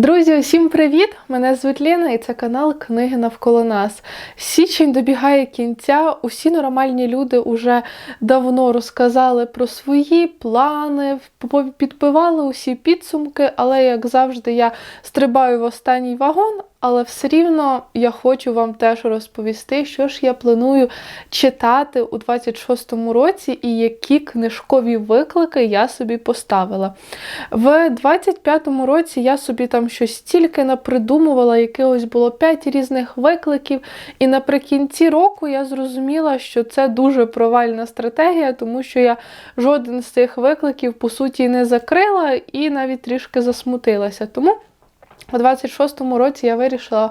Друзі, усім привіт! Мене звуть Ліна і це канал Книги навколо нас. Січень добігає кінця. Усі нормальні люди вже давно розказали про свої плани, підпивали усі підсумки, але, як завжди, я стрибаю в останній вагон, але все рівно я хочу вам теж розповісти, що ж я планую читати у 26-му році і які книжкові виклики я собі поставила. В 25-му році я собі там щось стільки напридумувала, якихось було 5 різних викликів. І наприкінці року я зрозуміла, що це дуже провальна стратегія, тому що я жоден з цих викликів, по суті, не закрила і навіть трішки засмутилася. Тому у 26-му році я вирішила.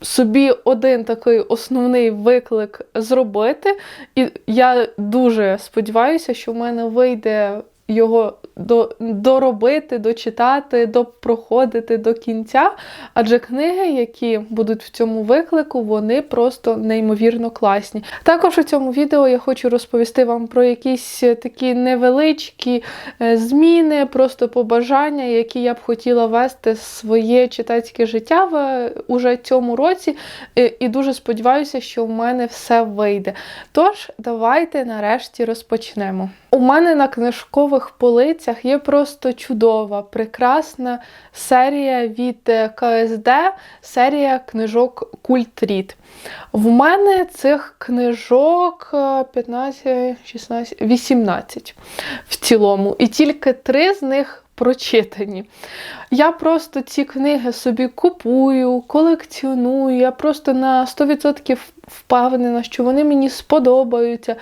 Собі один такий основний виклик зробити, і я дуже сподіваюся, що в мене вийде його до, доробити, дочитати, допроходити до кінця. Адже книги, які будуть в цьому виклику, вони просто неймовірно класні. Також у цьому відео я хочу розповісти вам про якісь такі невеличкі е, зміни, просто побажання, які я б хотіла вести своє читацьке життя в уже цьому році. Е, і дуже сподіваюся, що в мене все вийде. Тож, давайте нарешті розпочнемо. У мене на книжкових полицях є просто чудова, прекрасна серія від е, КСД, серія книжок Культрід. В мене цих книжок 15, 16, 18 в цілому. І тільки три з них прочитані. Я просто ці книги собі купую, колекціоную, я просто на 100% впевнена, що вони мені сподобаються.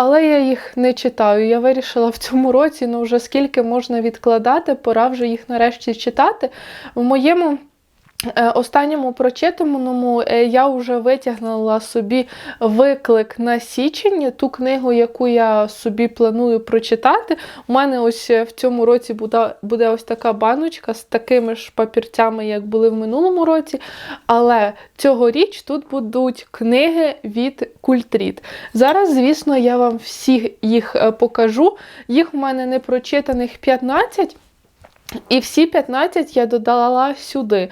Але я їх не читаю. Я вирішила в цьому році, ну вже скільки можна відкладати, пора вже їх нарешті читати. В моєму останньому прочитаному е, я вже витягнула собі виклик на січень, ту книгу, яку я собі планую прочитати. У мене ось в цьому році буде буде ось така баночка з такими ж папірцями, як були в минулому році. Але цьогоріч тут будуть книги від Культріт. Зараз, звісно, я вам всі їх е, покажу. Їх у мене не прочитаних 15. І всі 15 я додала сюди.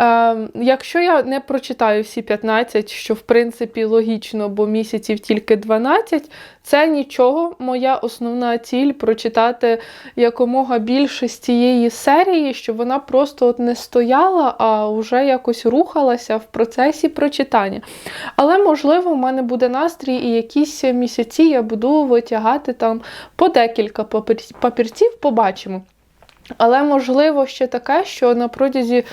Е, Якщо я не прочитаю всі 15, що в принципі логічно, бо місяців тільки 12, це нічого. Моя основна ціль прочитати якомога більше з цієї серії, щоб вона просто от не стояла, а вже якось рухалася в процесі прочитання. Але, можливо, в мене буде настрій, і якісь місяці я буду витягати там по декілька папірців, побачимо. Але можливо ще таке, що на протязі.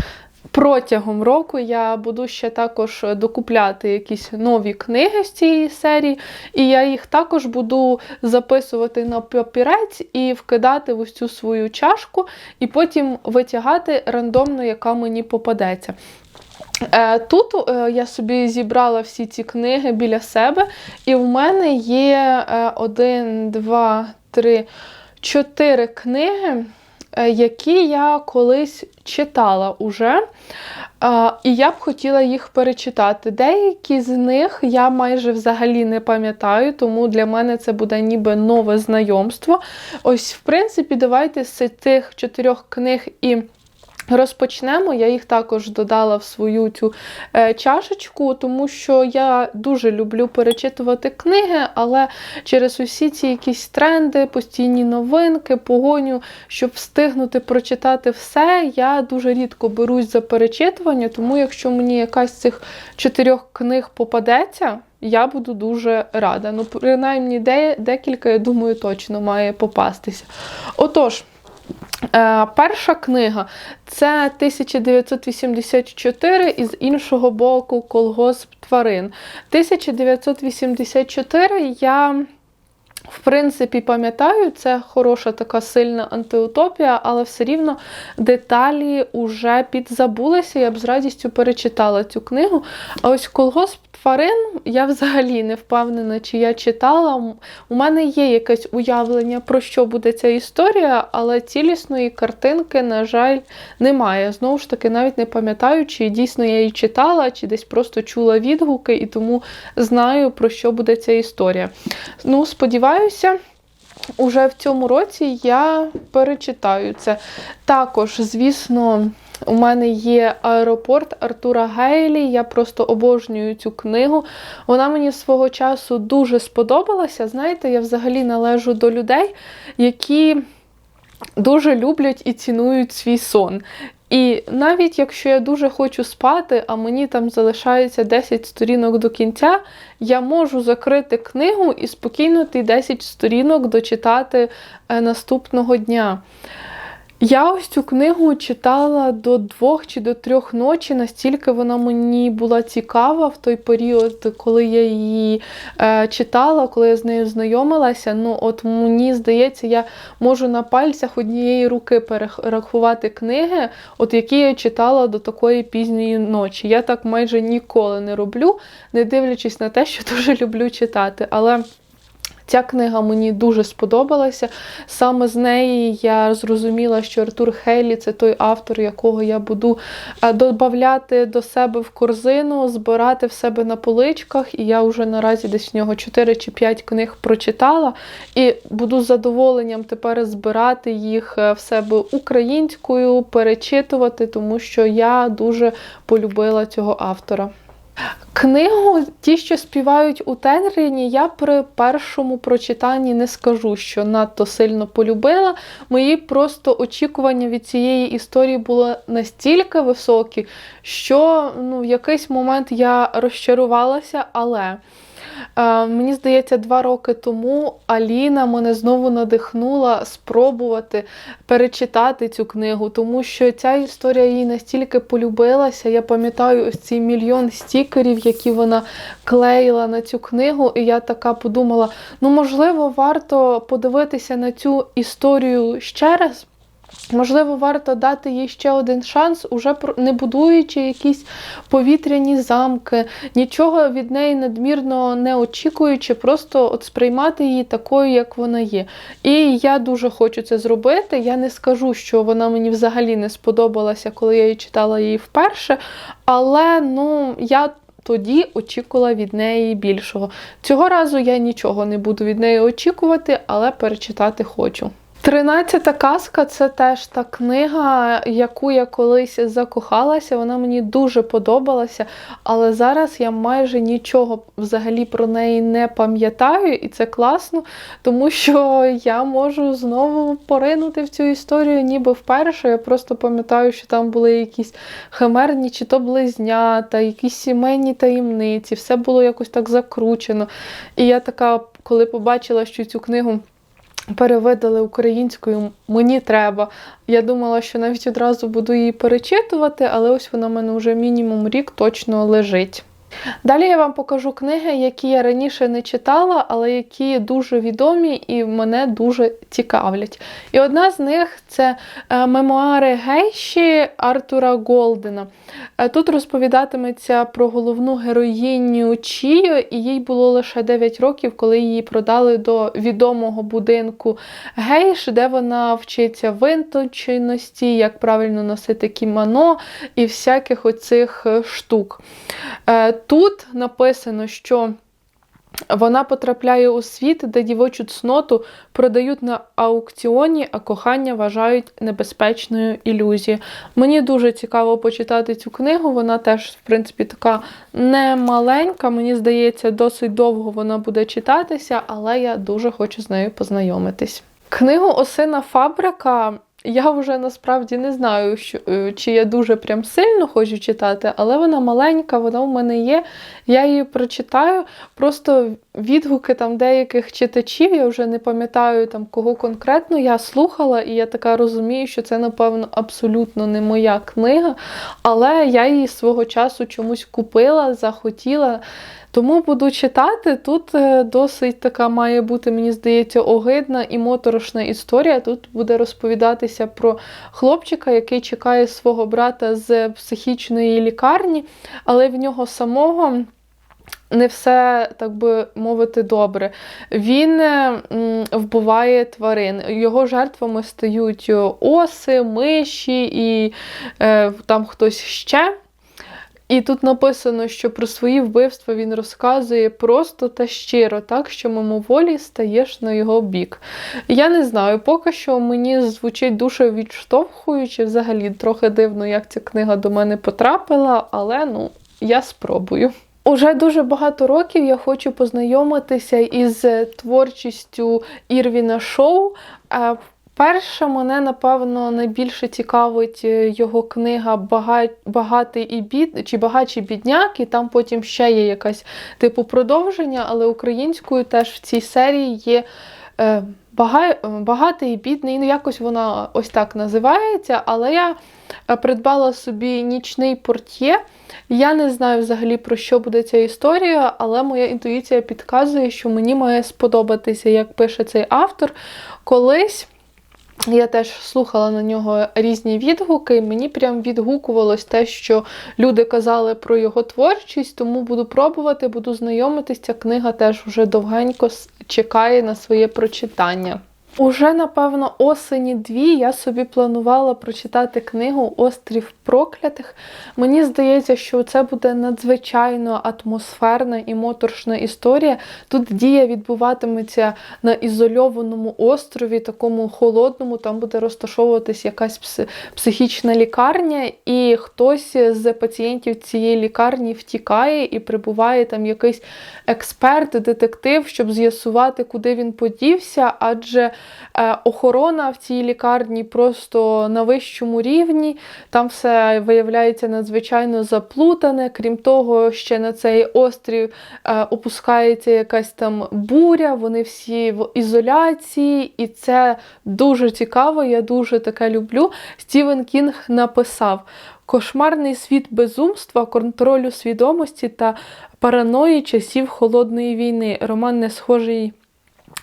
Протягом року я буду ще також докупляти якісь нові книги з цієї серії, і я їх також буду записувати на папірець і вкидати в ось цю свою чашку, і потім витягати рандомно, яка мені попадеться. Е, тут е, я собі зібрала всі ці книги біля себе, і в мене є е, один, два, три, чотири книги. Е, які я колись читала уже. І я б хотіла їх перечитати. Деякі з них я майже взагалі не пам'ятаю, тому для мене це буде ніби нове знайомство. Ось, в принципі, давайте з цих чотирьох книг і. Розпочнемо, я їх також додала в свою цю е, чашечку, тому що я дуже люблю перечитувати книги, але через усі ці якісь тренди, постійні новинки, погоню, щоб встигнути прочитати все, я дуже рідко берусь за перечитування, тому якщо мені якась з цих чотирьох книг попадеться, я буду дуже рада. Ну, принаймні, де, декілька, я думаю, точно має попастися. Отож. Е, перша книга це 1984 і з іншого боку колгосп тварин. 1984 я. В принципі, пам'ятаю, це хороша така сильна антиутопія, але все рівно деталі вже підзабулися. Я б з радістю перечитала цю книгу. А ось колгосп тварин я взагалі не впевнена, чи я читала. У мене є якесь уявлення, про що буде ця історія, але цілісної картинки, на жаль, немає. Знову ж таки, навіть не пам'ятаю, чи дійсно я її читала, чи десь просто чула відгуки, і тому знаю, про що буде ця історія. Ну, сподіваюся. Уже в цьому році я перечитаю це. Також, звісно, У мене є аеропорт Артура Гейлі. Я просто обожнюю цю книгу. Вона мені свого часу дуже сподобалася. Знаєте, я взагалі належу до людей, які дуже люблять і цінують свій сон. І навіть якщо я дуже хочу спати, а мені там залишається 10 сторінок до кінця, я можу закрити книгу і спокійно ті 10 сторінок дочитати е, наступного дня. Я ось цю книгу читала до двох чи до трьох ночі, настільки вона мені була цікава в той період, коли я її е, читала, коли я з нею знайомилася. Ну, от мені здається, я можу на пальцях однієї руки перерахувати книги, от які я читала до такої пізньої ночі. Я так майже ніколи не роблю, не дивлячись на те, що дуже люблю читати. Але Ця книга мені дуже сподобалася. Саме з неї я зрозуміла, що Артур Хейлі це той автор, якого я буду е, додати до себе в корзину, збирати в себе на поличках. І я вже наразі десь в нього 4 чи 5 книг прочитала. І буду з задоволенням тепер збирати їх е, в себе українською, перечитувати, тому що я дуже полюбила цього автора. Книгу, ті, що співають у Тенріні, я при першому прочитанні не скажу, що надто сильно полюбила. Мої просто очікування від цієї історії були настільки високі, що ну, в якийсь момент я розчарувалася, але. Е, мені здається, два роки тому Аліна мене знову надихнула спробувати перечитати цю книгу, тому що ця історія їй настільки полюбилася. Я пам'ятаю ось ці мільйон стікерів, які вона клеїла на цю книгу, і я така подумала: ну, можливо, варто подивитися на цю історію ще раз. Можливо, варто дати їй ще один шанс, уже не будуючи якісь повітряні замки, нічого від неї надмірно не очікуючи, просто от сприймати її такою, як вона є. І я дуже хочу це зробити. Я не скажу, що вона мені взагалі не сподобалася, коли я її читала її вперше. Але ну, я. Тоді очікувала від неї більшого. Цього разу я нічого не буду від неї очікувати, але перечитати хочу. Тринадцята казка це теж та книга, яку я колись закохалася. Вона мені дуже подобалася, але зараз я майже нічого взагалі про неї не пам'ятаю, і це класно, тому що я можу знову поринути в цю історію, ніби вперше. Я просто пам'ятаю, що там були якісь химерні, чи то близнята, якісь сімейні таємниці, все було якось так закручено. І я така, коли побачила, що цю книгу перевидали українською, мені треба. Я думала, що навіть одразу буду її перечитувати, але ось вона в мене вже мінімум рік точно лежить. Далі я вам покажу книги, які я раніше не читала, але які дуже відомі і мене дуже цікавлять. І одна з них це е, мемуари Гейші Артура Голдена. Е, тут розповідатиметься про головну героїню Чію, і їй було лише 9 років, коли її продали до відомого будинку Гейш, де вона вчиться винточеності, як правильно носити кімоно і всяких оцих е, штук. Тут написано, що вона потрапляє у світ, де дівочу цноту продають на аукціоні, а кохання вважають небезпечною ілюзією. Мені дуже цікаво почитати цю книгу. Вона теж, в принципі, така немаленька. Мені здається, досить довго вона буде читатися, але я дуже хочу з нею познайомитись. Книгу Осина Фабрика я вже насправді не знаю, що, е, чи я дуже прям сильно хочу читати, але вона маленька, вона в мене є. Я її прочитаю. Просто відгуки там деяких читачів, я вже не пам'ятаю там кого конкретно я слухала, і я така розумію, що це, напевно, абсолютно не моя книга. Але я її свого часу чомусь купила, захотіла. Тому буду читати. Тут е, досить така має бути, мені здається, огидна і моторошна історія. Тут буде розповідатися про хлопчика, який чекає свого брата з психічної лікарні, але в нього самого. Не все, так би мовити, добре. Він вбиває тварин. Його жертвами стають оси, миші і е, там хтось ще. І тут написано, що про свої вбивства він розказує просто та щиро, так що мимоволі стаєш на його бік. Я не знаю, поки що мені звучить дуже відштовхуюче, взагалі трохи дивно, як ця книга до мене потрапила, але ну, я спробую. Уже дуже багато років я хочу познайомитися із творчістю Ірвіна Шоу. Е, Перша мене, напевно, найбільше цікавить е, його книга Багатий і бід чи багачі бідняк, і там потім ще є якась типу продовження, але українською теж в цій серії є е, е, багатий і бідний. Ну, якось вона ось так називається. Але я е, придбала собі нічний портє. Я не знаю взагалі про що буде ця історія, але моя інтуїція підказує, що мені має сподобатися, як пише цей автор. Колись. Я теж слухала на нього різні відгуки, мені прям відгукувалось те, що люди казали про його творчість, тому буду пробувати, буду знайомитись. Ця книга теж вже довгенько чекає на своє прочитання. Уже, напевно, осені дві я собі планувала прочитати книгу Острів проклятих. Мені здається, що це буде надзвичайно атмосферна і моторшна історія. Тут дія відбуватиметься на ізольованому острові, такому холодному, там буде розташовуватись якась пси- психічна лікарня, і хтось з пацієнтів цієї лікарні втікає і прибуває там якийсь експерт, детектив, щоб з'ясувати, куди він подівся, адже охорона в цій лікарні просто на вищому рівні. Там все виявляється надзвичайно заплутане. Крім того, ще на цей острів е, опускається якась там буря, вони всі в ізоляції, і це дуже цікаво. Я дуже таке люблю. Стівен Кінг написав. Кошмарний світ безумства, контролю свідомості та параної часів холодної війни. Роман не схожий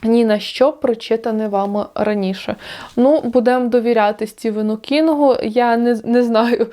ні на що прочитане вами раніше. Ну, будемо довіряти Стівену Кінгу. Я не, не знаю,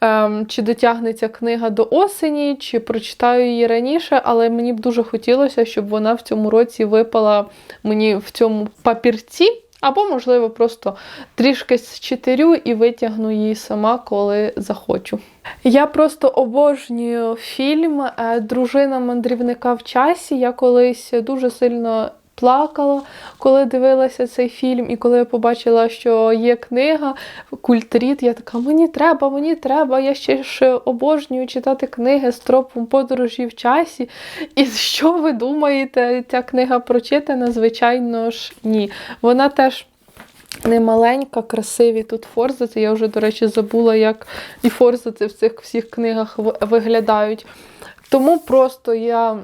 ем, чи дотягнеться книга до осені, чи прочитаю її раніше, але мені б дуже хотілося, щоб вона в цьому році випала мені в цьому папірці. Або, можливо, просто трішки зчитирю і витягну її сама, коли захочу. Я просто обожнюю фільм е, Дружина мандрівника в часі. Я колись дуже сильно плакала, коли дивилася цей фільм, і коли я побачила, що є книга Культріт, я така, мені треба, мені треба. Я ще ж обожнюю читати книги з тропом подорожі в часі. І що ви думаєте, ця книга прочитана? Звичайно ж, ні. Вона теж. Не маленька, красиві тут форзаци. Я вже, до речі, забула, як і форзаци в цих всіх книгах виглядають. Тому просто я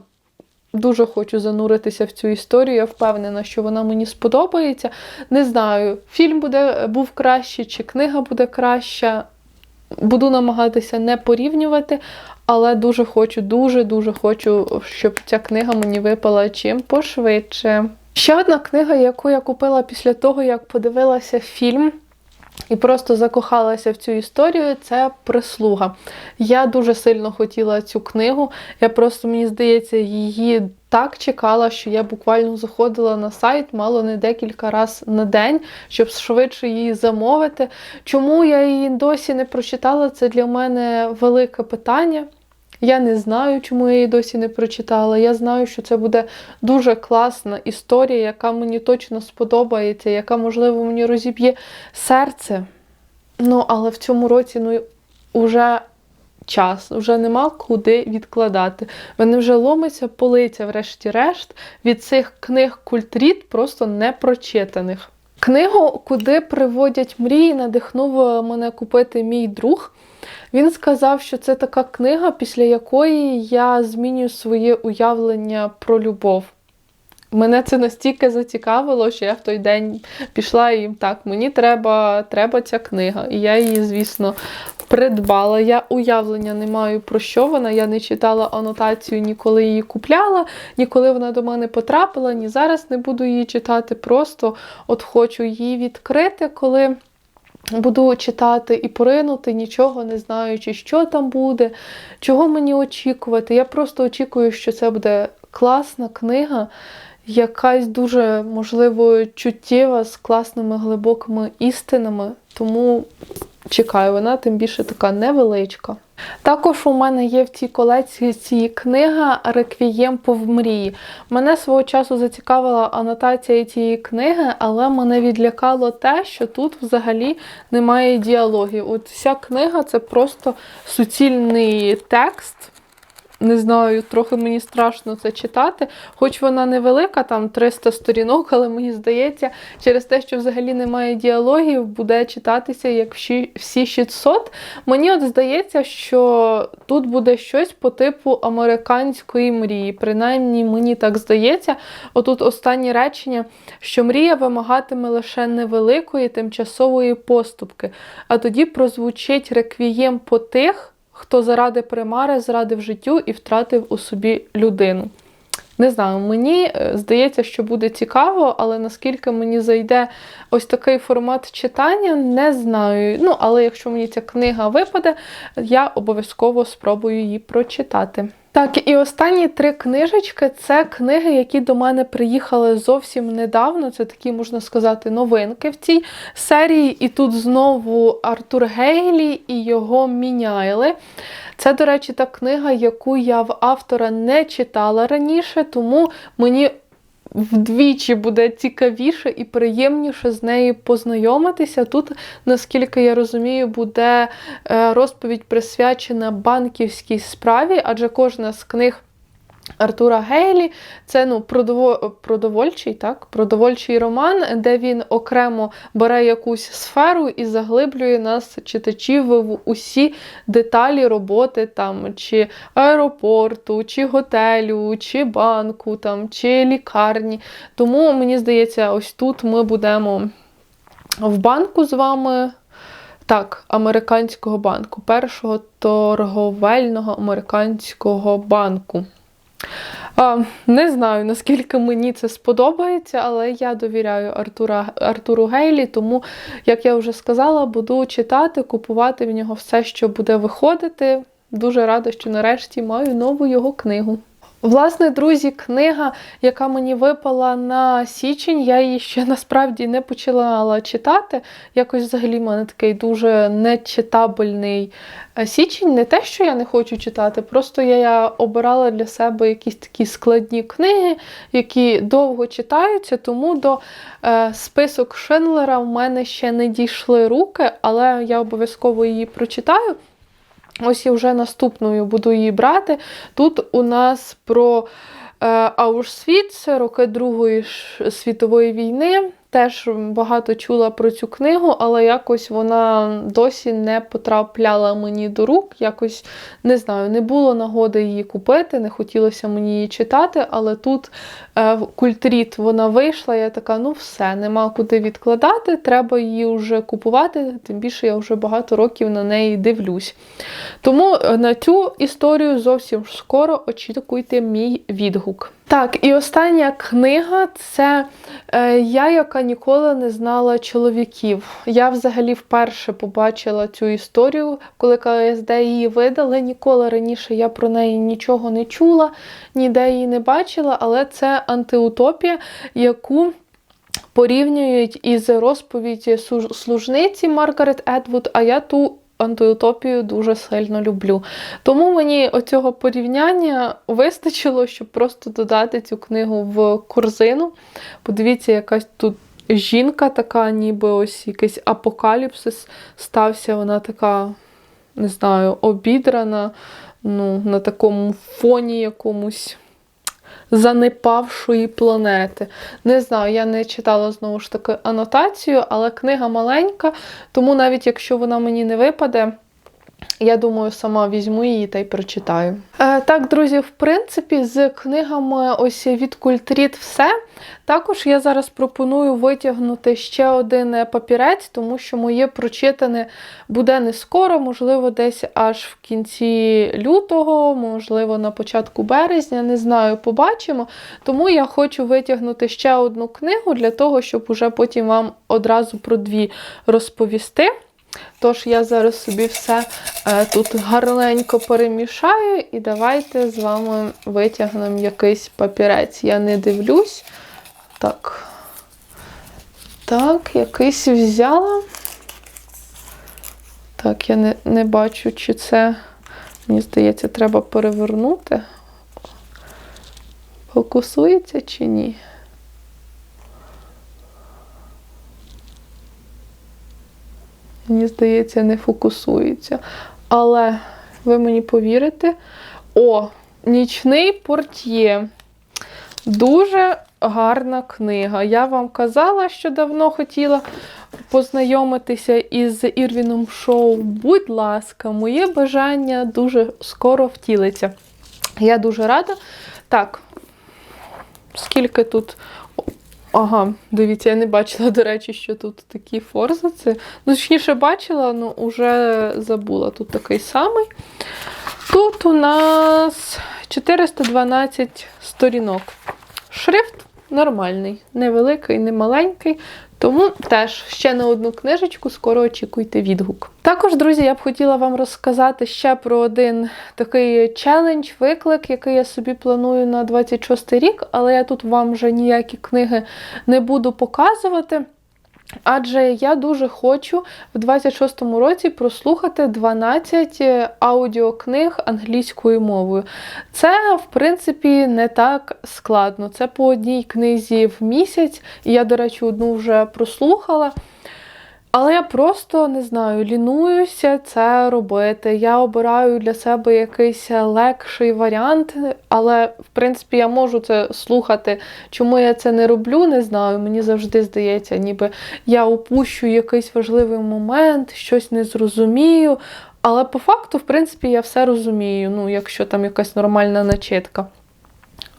дуже хочу зануритися в цю історію. Я впевнена, що вона мені сподобається. Не знаю, фільм буде, був кращий чи книга буде краща. Буду намагатися не порівнювати, але дуже хочу, дуже-дуже хочу, щоб ця книга мені випала чим пошвидше. Ще одна книга, яку я купила після того, як подивилася фільм. І просто закохалася в цю історію. Це прислуга. Я дуже сильно хотіла цю книгу. Я просто, мені здається, її так чекала, що я буквально заходила на сайт, мало не декілька разів на день, щоб швидше її замовити. Чому я її досі не прочитала? Це для мене велике питання. Я не знаю, чому я її досі не прочитала. Я знаю, що це буде дуже класна історія, яка мені точно сподобається, яка, можливо, мені розіб'є серце. Ну, але в цьому році ну, вже час, вже нема куди відкладати. Мене вже ломиться полиця, врешті-решт, від цих книг культріт, просто непрочитаних. Книгу Куди приводять мрії надихнув мене купити мій друг. Він сказав, що це така книга, після якої я змінюю своє уявлення про любов. Мене це настільки зацікавило, що я в той день пішла і так, мені треба, треба ця книга. І я її, звісно, придбала. Я уявлення не маю про що вона. Я не читала анотацію ніколи її купляла, ніколи вона до мене потрапила, ні зараз не буду її читати. Просто от хочу її відкрити, коли. Буду читати і поринути, нічого не знаючи, що там буде, чого мені очікувати. Я просто очікую, що це буде класна книга, якась дуже, можливо, чуттєва, з класними глибокими істинами. Тому чекаю, вона тим більше така невеличка. Також у мене є в цій колекції ці книга Реквієм по мрії. Мене свого часу зацікавила анотація цієї книги, але мене відлякало те, що тут взагалі немає діалогів. От вся книга це просто суцільний текст. Не знаю, трохи мені страшно це читати. Хоч вона невелика, там 300 сторінок, але мені здається, через те, що взагалі немає діалогів, буде читатися як всі всі 600. Мені от здається, що тут буде щось по типу американської мрії. Принаймні, мені так здається. Отут останнє речення, що мрія вимагатиме лише невеликої тимчасової поступки, а тоді прозвучить реквієм по тих хто заради примари зрадив життю і втратив у собі людину. Не знаю, мені е, здається, що буде цікаво, але наскільки мені зайде ось такий формат читання, не знаю. Ну, але якщо мені ця книга випаде, я обов'язково спробую її прочитати. Так, і останні три книжечки це книги, які до мене приїхали зовсім недавно. Це такі, можна сказати, новинки в цій серії. І тут знову Артур Гейлі і його міняйли. Це, до речі, та книга, яку я в автора не читала раніше, тому мені вдвічі буде цікавіше і приємніше з нею познайомитися. Тут, наскільки я розумію, буде е, розповідь присвячена банківській справі, адже кожна з книг. Артура Гейлі це ну, продовольчий так? продовольчий роман, де він окремо бере якусь сферу і заглиблює нас, читачів, в усі деталі роботи, там, чи аеропорту, чи готелю, чи банку, там, чи лікарні. Тому, мені здається, ось тут ми будемо в банку з вами. Так, американського банку, першого торговельного американського банку. А, Не знаю, наскільки мені це сподобається, але я довіряю Артура, Артуру Гейлі, тому, як я вже сказала, буду читати, купувати в нього все, що буде виходити. Дуже рада, що нарешті маю нову його книгу. Власне, друзі, книга, яка мені випала на січень, я її ще насправді не почала читати. Якось взагалі в мене такий дуже нечитабельний е, січень. Не те, що я не хочу читати, просто я обирала для себе якісь такі складні книги, які довго читаються, тому до е, список Шинлера в мене ще не дійшли руки, але я обов'язково її прочитаю. Ось я вже наступною буду її брати. Тут у нас про е, Аушвіц, роки Другої світової війни. Теж багато чула про цю книгу, але якось вона досі не потрапляла мені до рук. Якось не знаю, не було нагоди її купити, не хотілося мені її читати, але тут е, культріт вона вийшла. Я така, ну все, нема куди відкладати, треба її вже купувати, тим більше я вже багато років на неї дивлюсь. Тому е, на цю історію зовсім скоро очікуйте мій відгук. Так, і остання книга це е, я, яка ніколи не знала чоловіків. Я взагалі вперше побачила цю історію, коли КСД її видали. Ніколи раніше я про неї нічого не чула, ніде її не бачила, але це антиутопія, яку. Порівнюють із розповіді служниці Маргарет Едвуд, а я ту антиутопію дуже сильно люблю. Тому мені оцього порівняння вистачило, щоб просто додати цю книгу в корзину. Подивіться, якась тут жінка така, ніби ось якийсь апокаліпсис стався. Вона така, не знаю, обідрана ну, на такому фоні якомусь занепавшої планети. Не знаю, я не читала знову ж таки анотацію, але книга маленька, тому навіть якщо вона мені не випаде. Я думаю, сама візьму її та й прочитаю. Е, так, друзі, в принципі, з книгами ось від Культріт все. Також я зараз пропоную витягнути ще один папірець, тому що моє прочитане буде не скоро, можливо, десь аж в кінці лютого, можливо, на початку березня, не знаю, побачимо. Тому я хочу витягнути ще одну книгу для того, щоб уже потім вам одразу про дві розповісти. Тож я зараз собі все е, тут гарненько перемішаю, і давайте з вами витягнемо якийсь папірець. Я не дивлюсь. Так, так, якийсь взяла. Так, я не, не бачу, чи це, мені здається, треба перевернути. Фокусується чи ні? Мені здається, не фокусується. Але ви мені повірите. О, нічний портьє. Дуже гарна книга. Я вам казала, що давно хотіла познайомитися із Ірвіном Шоу. Будь ласка, моє бажання дуже скоро втілиться. Я дуже рада. Так, скільки тут. Ага, дивіться, я не бачила, до речі, що тут такі форзаци. Ну, точніше, бачила, але вже забула. Тут такий самий. Тут у нас 412 сторінок. Шрифт нормальний, невеликий, не маленький. Тому теж ще на одну книжечку скоро очікуйте відгук. Також, друзі, я б хотіла вам розказати ще про один такий челендж, виклик, який я собі планую на 26 рік, але я тут вам вже ніякі книги не буду показувати. Адже я дуже хочу в 26-му році прослухати 12 аудіокниг англійською мовою. Це, в принципі, не так складно. Це по одній книзі в місяць, і я, до речі, одну вже прослухала. Але я просто не знаю, лінуюся це робити. Я обираю для себе якийсь легший варіант, але в принципі я можу це слухати. Чому я це не роблю, не знаю. Мені завжди здається, ніби я упущу якийсь важливий момент, щось не зрозумію. Але по факту, в принципі, я все розумію, ну, якщо там якась нормальна начитка.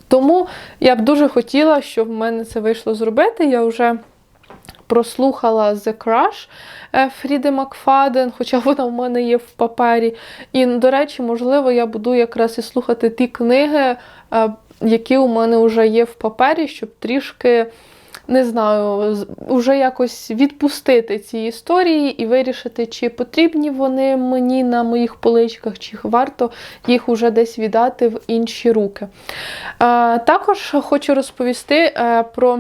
Тому я б дуже хотіла, щоб в мене це вийшло зробити. Я вже прослухала The Crush е, Фріди Макфаден, хоча вона в мене є в папері. І, до речі, можливо, я буду якраз і слухати ті книги, е, які у мене вже є в папері, щоб трішки. Не знаю, вже якось відпустити ці історії і вирішити, чи потрібні вони мені на моїх поличках, чи варто їх уже десь віддати в інші руки. Е, також хочу розповісти про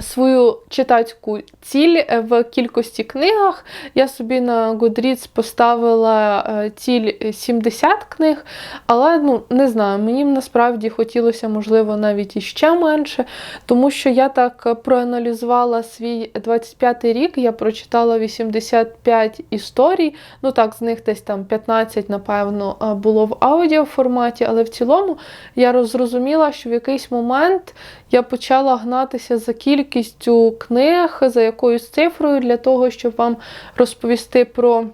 свою читацьку ціль е, в кількості книгах. Я собі на Goodreads поставила е, ціль 70 книг, але ну, не знаю, мені насправді хотілося, можливо, навіть іще менше, тому що я так проаналізувала свій 25-й рік, я прочитала 85 історій. Ну так, з них десь там 15, напевно, е, було в аудіоформаті, але в цілому я зрозуміла, що в якийсь момент я почала гнатися за кількістю книг, за якоюсь цифрою, для того, щоб вам розповісти про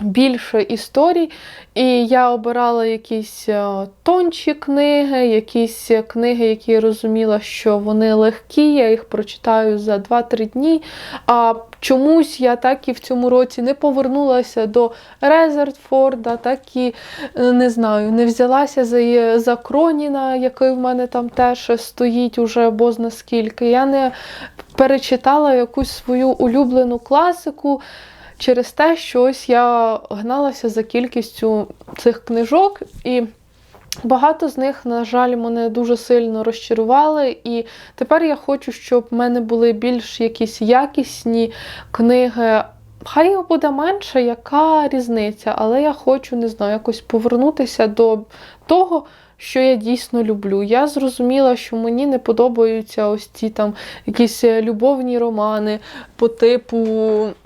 більше історій. І я обирала якісь е, тонші книги, якісь книги, які я розуміла, що вони легкі, я їх прочитаю за 2-3 дні. А чомусь я так і в цьому році не повернулася до Резертфорда, так і е, не знаю, не взялася за за Кроніна, який в мене там теж стоїть уже бозна скільки. Я не перечитала якусь свою улюблену класику через те, що ось я гналася за кількістю цих книжок, і багато з них, на жаль, мене дуже сильно розчарували. І тепер я хочу, щоб в мене були більш якісь якісні книги. Хай їх буде менше, яка різниця, але я хочу, не знаю, якось повернутися до того, що я дійсно люблю. Я зрозуміла, що мені не подобаються ось ці там якісь е, любовні романи по типу,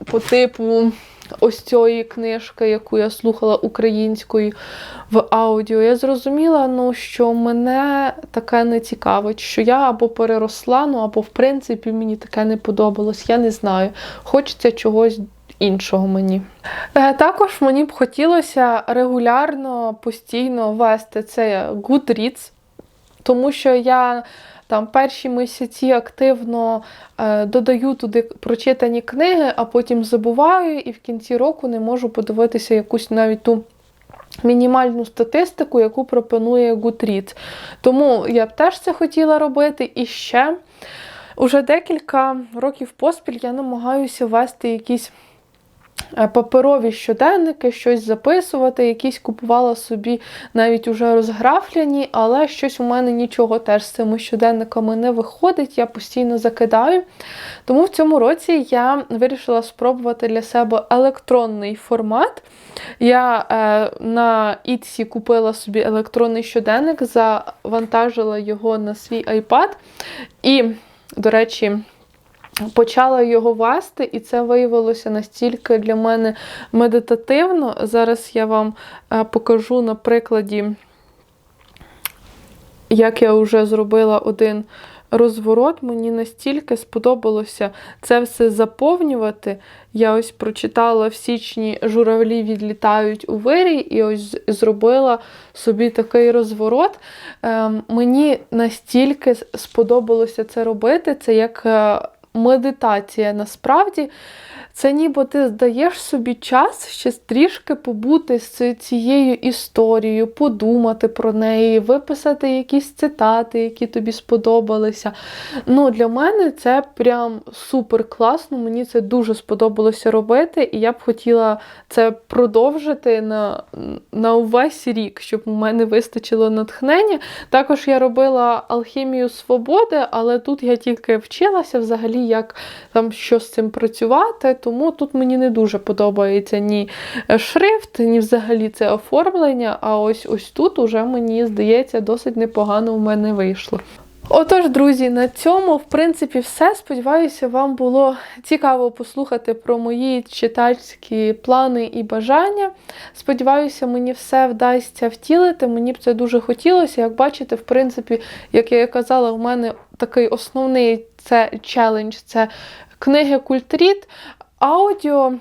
по типу. Ось цієї книжки, яку я слухала українською в аудіо, я зрозуміла, ну, що мене таке не цікавить, що я або переросла, ну або в принципі мені таке не подобалось. Я не знаю. Хочеться чогось іншого мені. Е, також мені б хотілося регулярно, постійно вести це Goodreads, тому що я там перші місяці активно е, додаю туди прочитані книги, а потім забуваю і в кінці року не можу подивитися якусь навіть ту. Мінімальну статистику, яку пропонує Goodreads. Тому я б теж це хотіла робити. І ще уже декілька років поспіль я намагаюся вести якісь паперові щоденники, щось записувати, якісь купувала собі навіть уже розграфляні, але щось у мене нічого теж з цими щоденниками не виходить, я постійно закидаю. Тому в цьому році я вирішила спробувати для себе електронний формат. Я е, на Etsy купила собі електронний щоденник, завантажила його на свій iPad. І, до речі, Почала його вести, і це виявилося настільки для мене медитативно. Зараз я вам е, покажу на прикладі, як я вже зробила один розворот. Мені настільки сподобалося це все заповнювати. Я ось прочитала в січні журавлі відлітають у вирій, і ось зробила собі такий розворот. Ем, Мені настільки сподобалося це робити. Це як. Медитація насправді. Це ніби ти здаєш собі час ще трішки побути з цією історією, подумати про неї, виписати якісь цитати, які тобі сподобалися. Ну, Для мене це прям супер класно. Мені це дуже сподобалося робити, і я б хотіла це продовжити на, на увесь рік, щоб у мене вистачило натхнення. Також я робила алхімію свободи, але тут я тільки вчилася взагалі, як там що з цим працювати. Тому тут мені не дуже подобається ні шрифт, ні взагалі це оформлення. А ось ось тут уже мені здається досить непогано в мене вийшло. Отож, друзі, на цьому, в принципі, все. Сподіваюся, вам було цікаво послухати про мої читальські плани і бажання. Сподіваюся, мені все вдасться втілити. Мені б це дуже хотілося. Як бачите, в принципі, як я казала, у мене такий основний це челендж це книги Культріт. Аудіо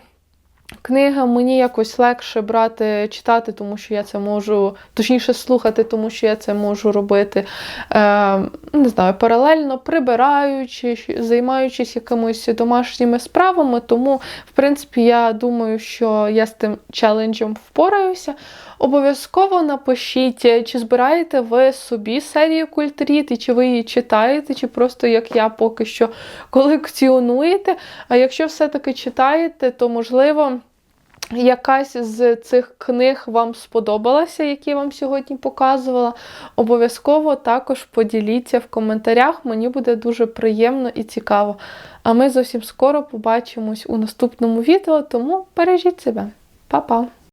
книга мені якось легше брати, читати, тому що я це можу, точніше, слухати, тому що я це можу робити, е, не знаю, паралельно прибираючи, займаючись якимись домашніми справами. Тому, в принципі, я думаю, що я з тим челенджем впораюся. Обов'язково напишіть, чи збираєте ви собі серію культріт, і чи ви її читаєте, чи просто як я поки що колекціонуєте. А якщо все-таки читаєте, то можливо. Якась з цих книг вам сподобалася, які я вам сьогодні показувала. Обов'язково також поділіться в коментарях, мені буде дуже приємно і цікаво. А ми зовсім скоро побачимось у наступному відео, тому бережіть себе. Па-па!